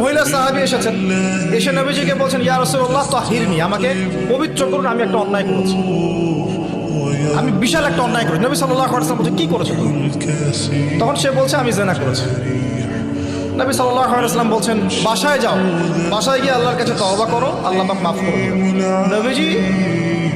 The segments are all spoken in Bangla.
মহিলা সাহাবি এসেছেন। এসে নবীজিকে বলছেন, ইয়া রসুল্লাহ তাহিরনি আমাকে পবিত্র করুন, আমি একটা অন্যায় করেছি। আমি বিশাল একটা অন্যায় করেছি। নবী সাল্লাহ আসলাম বলছে, কি করেছ তুমি? তখন সে বলছে, আমি জেনা করেছি। নবী সাল্লাহ আসলাম বলছেন, বাসায় যাও। বাসায় গিয়ে আল্লাহর কাছে তওবা করো, আল্লাহ মাফ করো নবীজি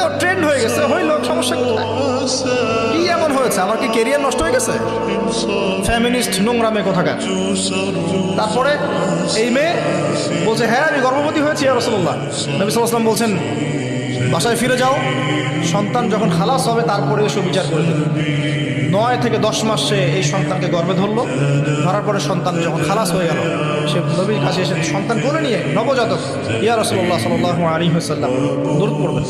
গিয়ে এটা ট্রেন্ড হয়ে গেছে। হইল সমস্যা কি? এমন হয়েছে? আমার কি কেরিয়ার নষ্ট হয়ে গেছে? ফ্যামিনিস্ট নোংরা মেয়ে কোথাকার? তারপরে এই মেয়ে বলছে হ্যাঁ আমি গর্ভবতী হয়েছি আর রসল্লাহ নবী সাল্লাম বলছেন বাসায় ফিরে যাও। সন্তান যখন খালাস হবে, তারপরে এসব বিচার করে দেবে নয় থেকে দশ মাস সে এই সন্তানকে গর্বে ধরলো। ধরার পরে সন্তান যখন খালাস হয়ে গেল, সে নবীর কাছে এসে সন্তান কোলে নিয়ে নবজাতক, ইয়া রসল্লাহ সাল আলী হাসাল্লাম দূর করবেন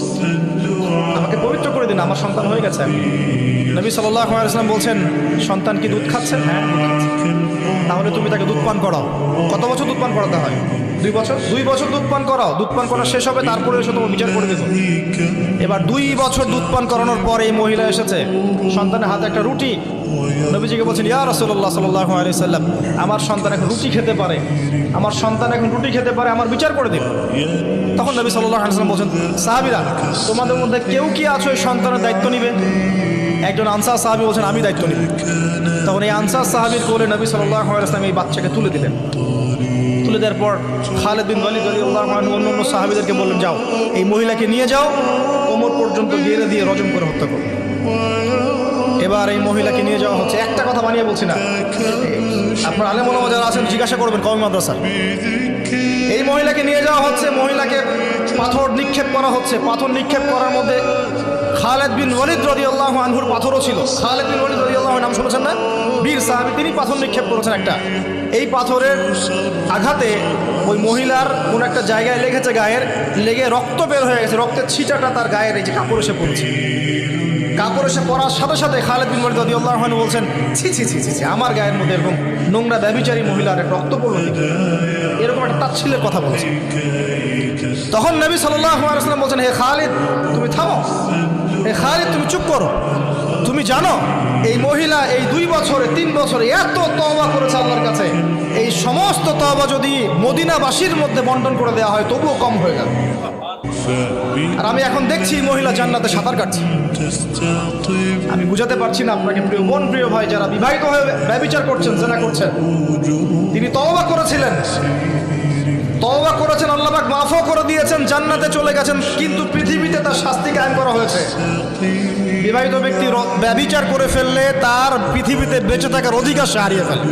আমাকে পবিত্র করে দিন, আমার সন্তান হয়ে গেছে। নবী সাল্লাহ আলাইসলাম বলছেন, সন্তান কি দুধ খাচ্ছে? হ্যাঁ তাহলে তুমি তাকে দুধ পান করাও। কত বছর দুধ পান করাতে হয়? দুই বছর দুই বছর দুধ পান করাও। দুধ পান করা শেষ হবে, তারপরে এসে তোমার বিচার করে দেবো। এবার দুই বছর দুধ পান করানোর পরে এই মহিলা এসেছে। সন্তানের হাতে একটা রুটি। নবীজিকে বলছেন, ইয়া রসল্লাহ সাল্লাহ আলি সাল্লাম, আমার সন্তান এখন রুটি খেতে পারে। আমার সন্তান এখন রুটি খেতে পারে, আমার বিচার করে দিন। তখন নবী সাল্লাহ আলিয়াল্লাম বলছেন, সাহাবিরা, তোমাদের মধ্যে কেউ কি আছো এই সন্তানের দায়িত্ব নিবে? একজন আনসার সাহাবি বলছেন, আমি দায়িত্ব নিব। তখন এই আনসার সাহাবির কোলে নবী সাল্লাহ আলাইসলাম এই বাচ্চাকে তুলে দিলেন। তুলে দেওয়ার পর খালেদ বিন ওয়ালিদ আল্লাহ অন্য অন্য সাহাবিদেরকে বললেন, যাও, এই মহিলাকে নিয়ে যাও, কোমর পর্যন্ত গেড়ে দিয়ে রজম করে হত্যা করো। এবার এই মহিলাকে নিয়ে যাওয়া হচ্ছে। একটা কথা বানিয়ে বলছি না। আপনার আলেমন যারা আছেন, জিজ্ঞাসা করবেন কমি মাদ্রাসা এই মহিলাকে নিয়ে যাওয়া হচ্ছে, মহিলাকে পাথর নিক্ষেপ করা হচ্ছে। পাথর নিক্ষেপ করার মধ্যে খালেদ বিন ওয়ালিদ রদি আল্লাহ আনহুর পাথরও ছিল। খালেদ বিন ওয়ালিদ রদি আল্লাহ নাম শুনেছেন না? বীর সাহাবি, তিনি পাথর নিক্ষেপ করেছেন একটা। এই পাথরের আঘাতে ওই মহিলার কোন একটা জায়গায় লেগেছে গায়ের, লেগে রক্ত বের হয়ে গেছে, রক্তের ছিটাটা তার গায়ের এই যে কাপড় এসে পড়েছে। কাপড় এসে পরার সাথে সাথে খালেদ বিন ওয়ালিদ রদি আল্লাহ বলছেন, ছি ছি ছি ছি ছি, আমার গায়ের মধ্যে এরকম নোংরা ব্যবিচারী মহিলার একটা রক্ত পড়ল? এরকম একটা তাচ্ছিলের কথা বলছে। তখন নবী সাল্লাম বলছেন, হে খালিদ, তুমি থামো। হে খালিদ, তুমি চুপ করো। তুমি জানো, এই মহিলা এই দুই বছরে, তিন বছরে এত তওবা করেছে আল্লাহর কাছে। এই সমস্ত তওবা যদি মদিনাবাসীর মধ্যে বন্টন করে দেওয়া হয়, তবুও কম হয়ে গেল। আর আমি এখন দেখছি মহিলা জান্নাতে সাঁতার কাটছে। আমি বুঝাতে পারছি না আপনাকে, প্রিয় মন প্রিয় ভাই, যারা বিবাহিত হয়ে ব্যবচার করছেন, জেনা করছেন। তিনি তওবা মাফও করে দিয়েছেন, জান্নাতে চলে গেছেন, কিন্তু পৃথিবীতে তার শাস্তি কায়েম করা হয়েছে। বিবাহিত ব্যক্তি ব্যবিচার করে ফেললে তার পৃথিবীতে বেঁচে থাকার অধিকার সে হারিয়ে ফেলে।